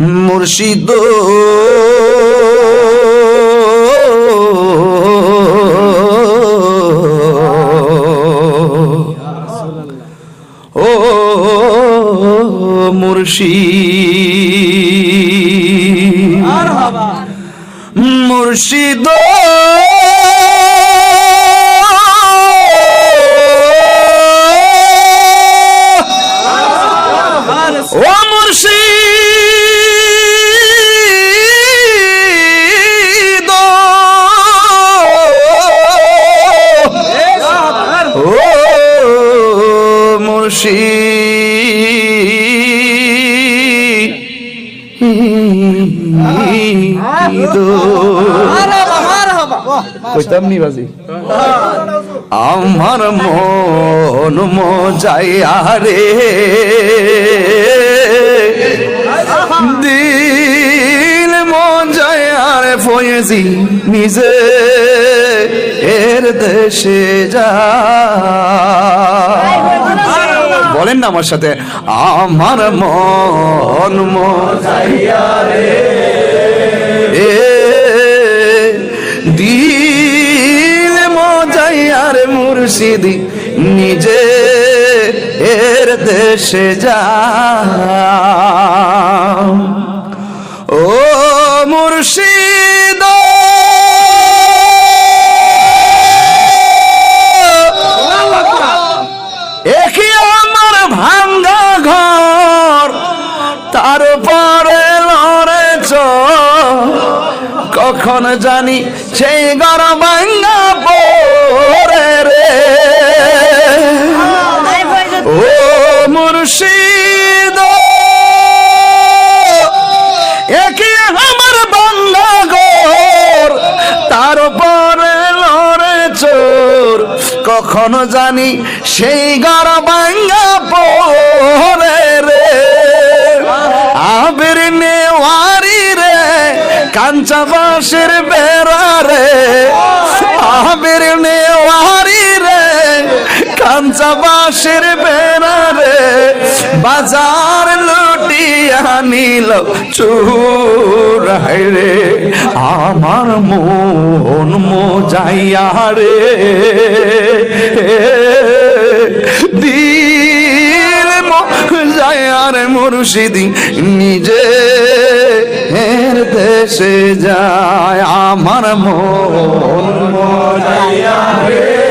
মুর্শিদ। ও মুর্শিদ। মুর্শিদ। ও বাজি। আমার মন মজাইয়া রে। দিল মজাইয়া রে ফয়েজি নিজে। এর দেশে যা। না আমার সাথে আমার মন মজাইয়া রে। এ দিল মজাইয়ার মুর্শিদি, নিজে এর দেশে যা। ও মুর্শিদ কখন জানি সেই পরে রে। ও মুর্শিদ একই আমার বাংলা ঘর তার পরে লড়ে চোর। কখনো জানি সেই ঘর ভাঙ্গা পরে কাঞ্চা বাঁশের বেড়া রে আবির নেওয়ারি রে কাঞ্চা বাঁশের বেড়া রে বাজার লুটিয়া নিল চুরাই রে আমার মন মোজাইয়া রে দিল মোজাইয়ার মুর্শিদি নিজে এর দেশে যায় আমার মন মোজাইয়া রে।